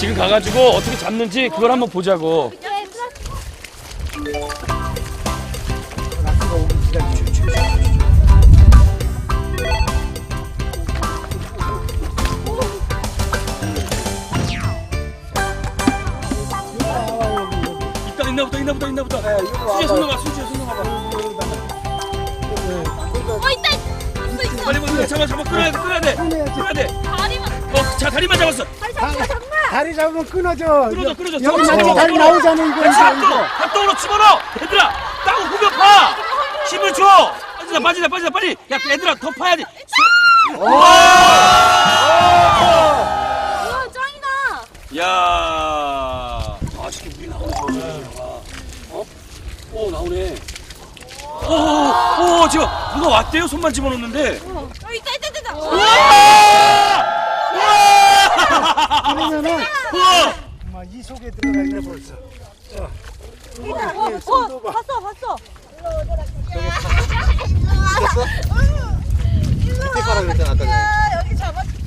지금 가가지고 어떻게 잡는지 그걸 한번 보자고. 있다 있나 보다 있나 보다 있나 보다. 수지야 손 넣어봐 수지야 손 넣어봐. 어 있다 있어 있어 빨리 빨리 잡아 잡아 끌어야 돼 끌어야 돼 끌어야 돼. 다리만 어자 다리만 잡았어. 다리 잡아 다리 잡으면 끊어져. 끌어줘 끌어줘. 여기 나중에 잡아, 다리. 나오잖아 이거 이거 이거. 집어넣어. 얘들아 따고 후벼 파. 힘을 줘. 빠지다 빠지다 빠지다 빨리. 야 얘들아 더 파야지. 우와 짱이다 야. 아, 저게 물이 나오네, 저거. 어? 오, 나오네. 오, 오, 지금 누가 왔대요? 손만 집어넣는데. 어 있다 있다 있다 우와! 그러면은 우와! 막이 속에 들어가 있네 벌써. 어 봤어 봤어 밑에 가라 그랬잖아 아까 전에 여기 잡았지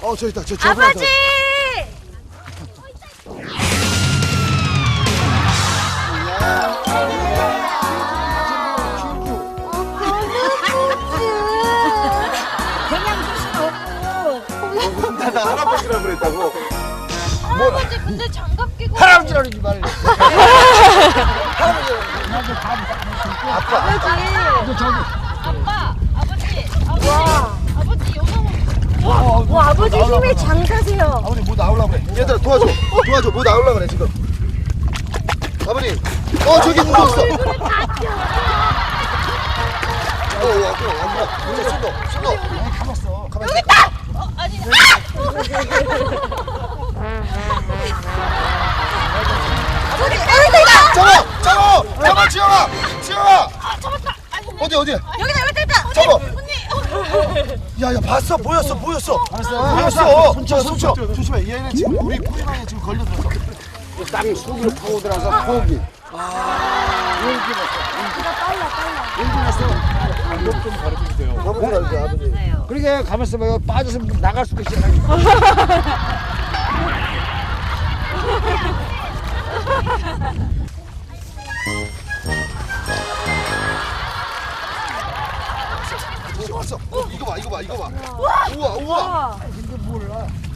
어 저기 있다 저 저, 아버지 할아버지라 그랬다고 할아버지 근데 장갑 끼고 할아버지라는 줄 말래. 아빠 아빠 아버지 아버지 아버지 요거 와 아버지 힘이 장사세요. 아버님 뭐 나오려고 그래 얘들아 도와줘 도와줘 뭐 나오려고 그래 지금 아버님 어 저기 무서웠어 어 왔구나 왔구나 문제 손도 손도 가봤어 가만히 있어 어 아니 잡아 잡아 잡아 지영아 지영아 잡았다. 아이고 어디 어디? 여기다 여기다 있다. 잡아 언니 야야 봤어? 보였어 보였어. 알았어. 보였어. 손쳐 손쳐 조심해. 얘는 지금 우리 포지방에 지금 걸려들었어. 땅 속으로 파고들어서 포기. 가보자 이제 아버님 그러게 가만 있어 봐요. 빠져서 나갈 수도 있어. 이거 왔어. 어, 이거 봐 이거 봐 이거 봐. 우와! 우와 우와.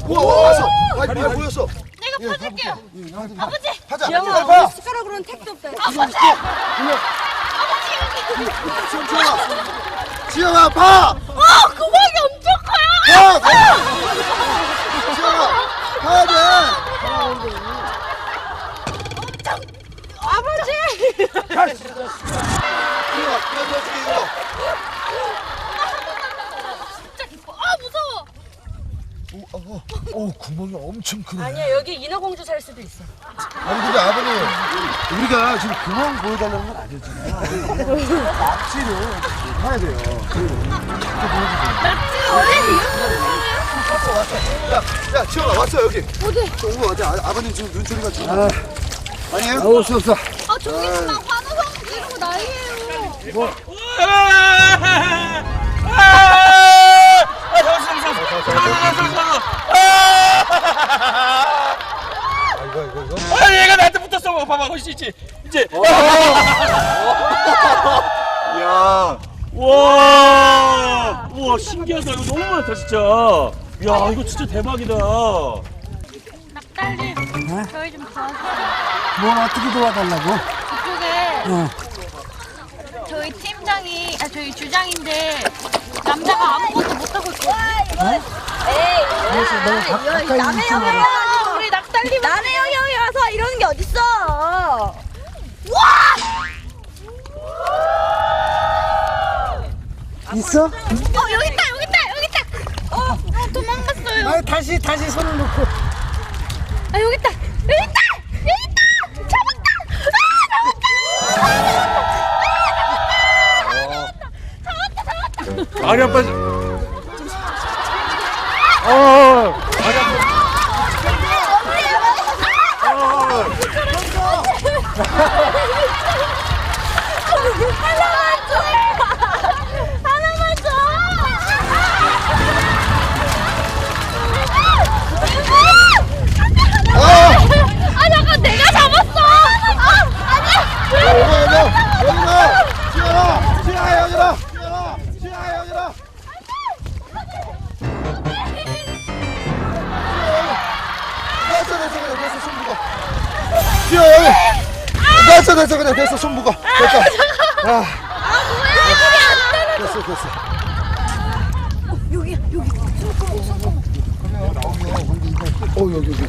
우와! 왔어. 발, 발 보였어. 내가 퍼줄게요. 아버지! 하자. 숟가락으로는 택도 없다. 아버지 지영아 지영아 봐어 구멍이 엄청 커요! 봐! 지영아 가야 돼! 아버지! 지영아 이거 아 무서워! 오, 어, 어, 오 구멍이 엄청 크네. 아니야 여기 인어공주 살 수도 있어. 아니 근데 아버님 우리가 지금 구멍 보여달라는 건 아니었잖아요. 낙지를 해야 돼요. 왔어 왔어 야, 야 지영아 왔어 여기. 어디? 오고 어디 아, 아버님 지금 눈초리가 지금 아니에요? 나올 수 없어. 아 저기서 막 환호성 지르고 난리예요. 아 이거 이거 이거? 아, 얘 붙었어. 봐봐, 거기 있지. 이제. 야 와, 우와, 신기하다. 이거 너무 많다, 진짜. 야, 이거 진짜 대박이다. 낙달님 저희 좀 도와주세요 뭐 어떻게 도와달라고? 그쪽에 저희 팀장이 아 저희 주장인데 남자가 아무것도 못하고 있거든요 그래서 너무 가, 가까이 우리 낙달님 형이 형이 와서 이러는 게 어딨어? 있어? 어 여기 있다 여기 있다 여기 있다. 어, 어 도망갔어요. 아, 다시 다시 손을 놓고. 아 여기 있다 여기 있다 여기 있다. 잡았다. 아 잡았다. 말이 안 빠져. 어. 됐어 뛰어 여기 됐어 됐어 그래 됐어 손 묶어. 됐다. 아. 됐어 됐어. 여기 여기. 어 여기 여기.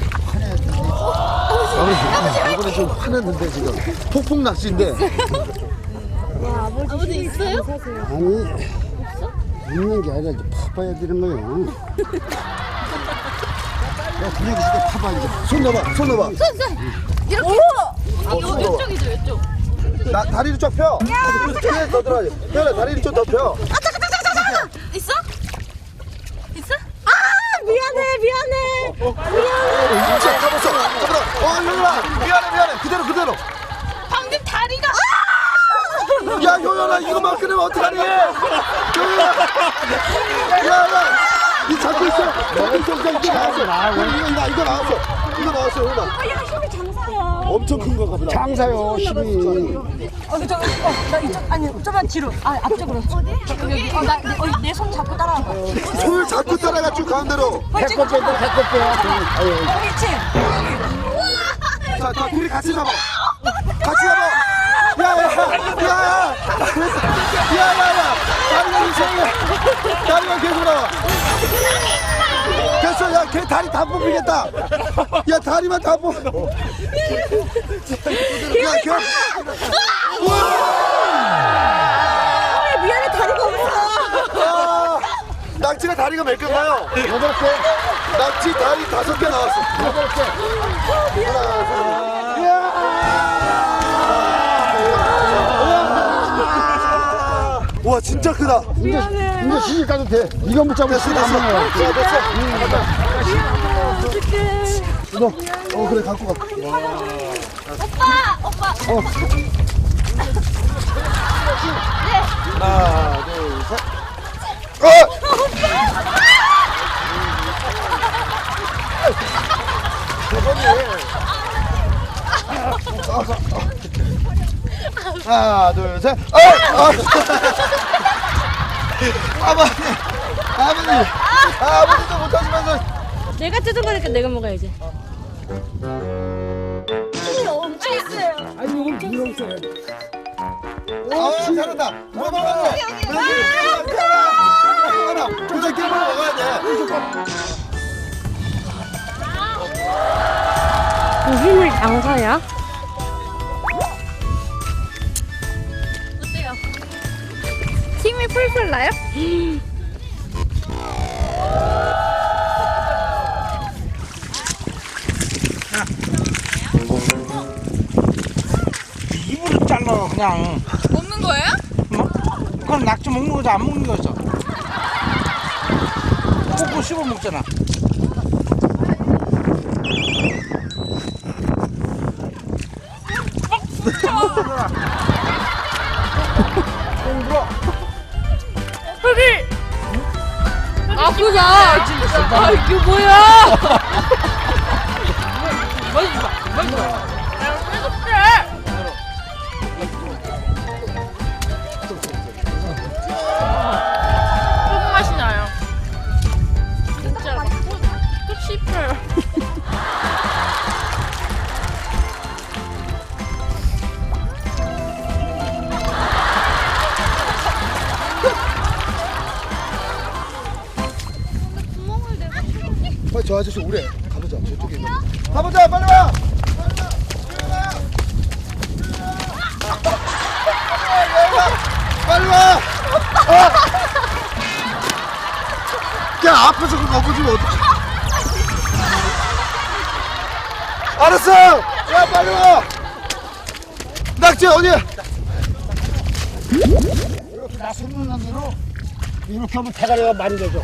아버지 이번에 좀 화났는데 지금. 폭풍 낚시인데. 아버지 있어요? 아니 있는 게 아니라 이제 파봐야 되는 거예요. 야, 그냥 이렇게 파봐 이제. 손 넣어봐 손 넣어봐 이렇게 어, 손 넣어봐 이쪽이죠 이쪽 나 다리를 쫙 펴. 뒤에 더 들어가지. 펴라 다리를 좀더 펴. 있어? 있어? 아 미안해 미안해 진짜 잡았어. 잡았어. 어 효연아 미안해 미안해 그대로 그대로. 방금 다리가 야 효연아 이거만 끊으면 어떡하니? 효연아. 야야 이 잡고 있어. 잡고 있어. 이거 나왔어. 이거 나왔어. 이거 나왔어 효연아. 엄청 큰 거가 보다. 장사요, 힘이. 어, 저, 어, 나 이쪽, 아니, 좀만 뒤로. 아, 앞쪽으로. 어디? 여기, 여기. 어, 나, 어, 내손 잡고 따라와봐. 손을 잡고 따라가 쭉 가운데로. 배꼽 빼고 배꼽 빼. 아유, 그렇지. 자, 자, 둘이 같이 잡아. 같이 잡아. 야, 야, 야, 야, 야, 야, 야, 다리가 이상해. 다리가 계속 나와. 됐어, 야, 걔 다리 다 뽑히겠다. 야, 다리만 다 뽑. 야, 걔. 아, 미안해, 다리가 없어. 아, 낙지가 다리가 몇 개인가요? 여덟 개, 낙지 다리 다섯 개 나왔어. 여덟 개. 하나, 둘, 와, 진짜 크다. 이제, 이제 시집 가도 돼. 이거 못. 먹어요. 자, 됐어. 너, 어, 그래, 갖고 가. 오빠 오빠 어. 하나, 둘, 셋. 어! 하나, 둘, 셋. 어! 어! 아버님, 아버님, 아버님도 못하시면서. 내가 뜯은 거니까 내가 먹어야지. 어, 잘한다. 뭐 먹어야 돼? 하나, 우선 깨물 먹어야 돼. 힘을 장사야? 풀풀 나요? 입으로 잘라 그냥 먹는 거예요? 뭐? 그건 낙지 먹는 거지 안 먹는 거죠 꼭꼭 씹어 먹잖아 아프다 진짜 아 이게 뭐야 저 아저씨 오래. 가보자. 저쪽에 있는. 가보자. 빨리 와. 빨리 와. 어. 야 앞에서 그거 넘어지면 어떡해? 알았어. 야 빨리 와. 낙지 어디야? 나 소문난 대로 이렇게 하면 대가리가 많이 되죠.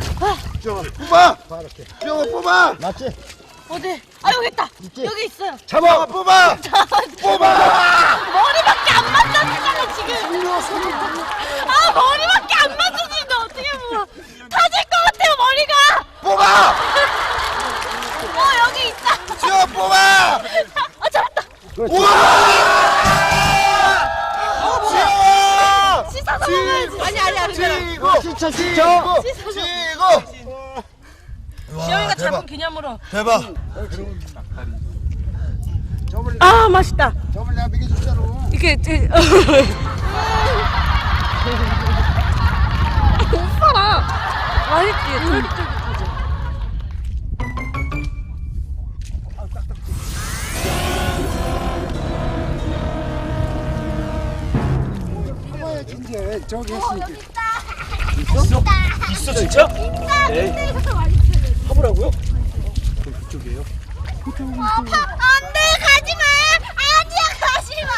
뽑아. 쭉 뽑아. 맞지? 어디? 아, 여기 있다. 있지? 여기 있어요. 잡아. 뽑아. 뽑아. 머리밖에 안 맞췄잖아 지금 아 머리밖에 안 맞췄는데 어떻게 보면 터질 것 같아요 머리가 뽑아. 어 여기 있다 쭉 뽑아. 아 잡았다 우와! 지어! 씻어서 먹어야지 아니 아니 아니 지고! 진짜 진짜. 지고! 지고! 지영이가 대박. 아 맛있다. 저번에 내가 먹여줬잖아. 이게 제 오빠랑 맛있지 쫄깃쫄깃하지. 봐야지 이제 저기 했으니까. 있어? 있어 진짜? 에이. 화보라고요? 안돼 가지마. 아니야 가지마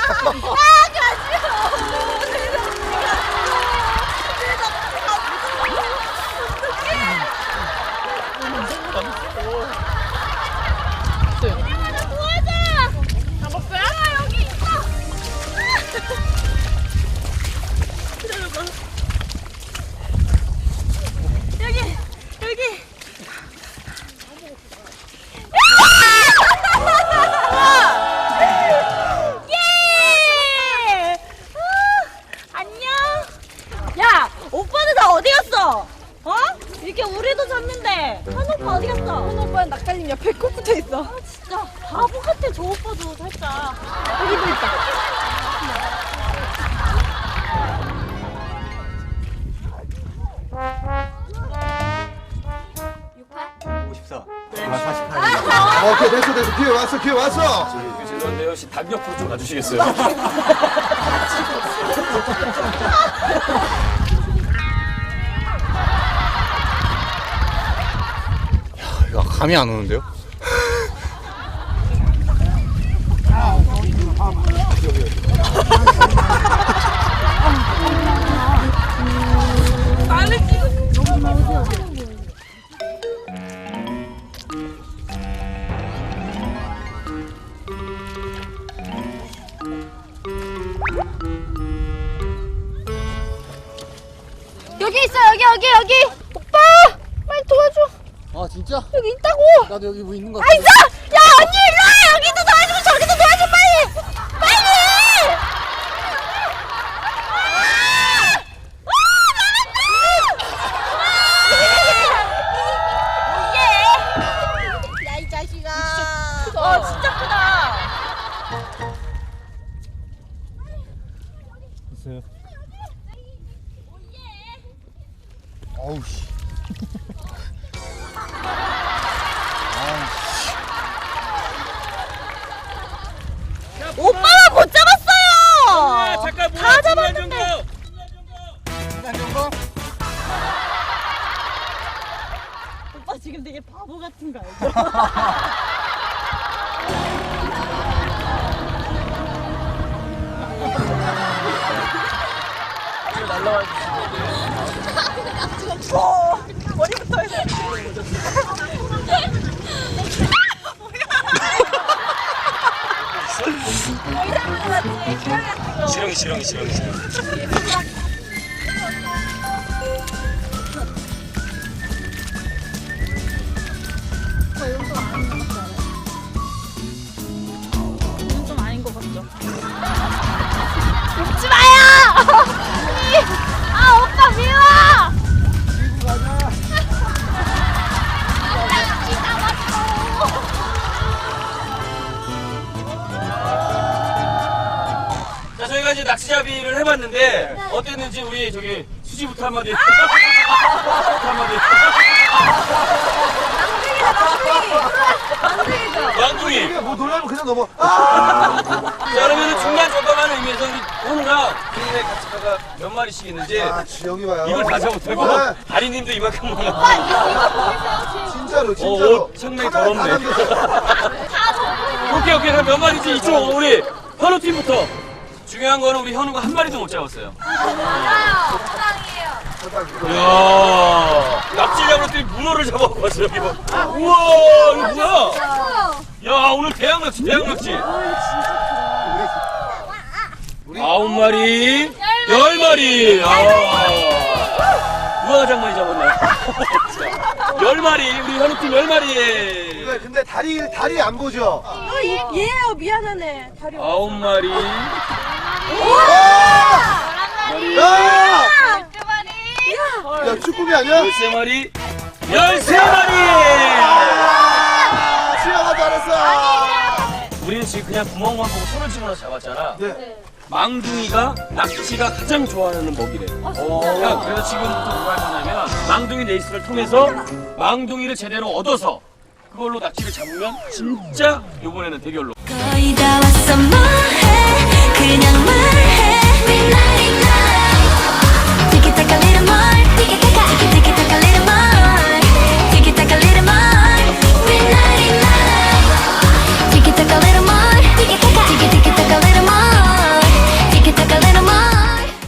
우리도 잤는데 한 오빠 어디 갔어? 한 오빠는 낙달님 옆에 꼭 붙어 있어. 아 진짜 바보 같아 저 오빠도 살짝. 여기도 있다. 오케이 됐어 됐어 기회 왔어 기회 왔어 죄송한데요 혹시 닭 옆으로 좀 가주시겠어요? 감이 안 오는데요? 여기 있어 여기 여기 여기. 오빠 빨리 도와줘. 아 진짜? 여기 있다고. 나도 여기 뭐 있는 거아 있어. 야 언니 일로 와. 여기도 도와주면 저기도 도와줘 빨리. 빨리. 야이 자식아. 어 진짜 크다. 어우 씨. 오빠가 못 잡았어요. 뭐야 다 중간 잡았는데. 정도. 오빠 지금 되게 바보 같은 거 알죠? 지 렁이 지렁이 지렁이 지렁이. 어땠는지 우리 저기 수지부터 한마디. 한마디. 양둥이. 뭐 놀라면 그냥 넘어 아자 그러면 중간 점검하는 의미에서 우리 국내 같이 가가 몇 마리씩 있는지 아, 지영이 봐요 이걸 다 적어들고 네. 다리님도 이만큼 먹어. 진짜로 어, 진짜로 옷 상당히 카메라 다 더럽네. 남겼어. 오케이 오케이 그럼 몇 마리지 이쪽 우리 현우 팀부터 중요한 거는 우리 현우가 한 마리도 못 잡았어요. 맞아요. 호랑이에요. 이야, 납치려고 했더니 문어를 잡아봤어요, 우와, 이거 뭐야? 야, 오늘 대양 낚시, 대양 낚시. 아홉 마리, 열 마리. 아. 우와, 장만이 잡았네. 열 마리 우리 현우 팀열 마리. 근데, 근데 다리 다리 안 보죠? 어, 이- 얘예요. 미안하네. 다리. 없- 아홉 마리. 와! 야! 야! 야 축구기 아니야? 열세 마리. 열세 마리. 아, 시아가 잘했어. 우리는 지금 그냥 구멍만 보고 손을 집어넣어 잡았잖아. 네. 네. 망둥이가 낙지가 가장 좋아하는 먹이래요. 야, 그래서 지금 또 뭐가 하냐면 망둥이 레이스를 통해서 망둥이를 제대로 얻어서 그걸로 낙지를 잡으면 진짜 요번에는 대결로. 거의 다 왔어 뭐해 그냥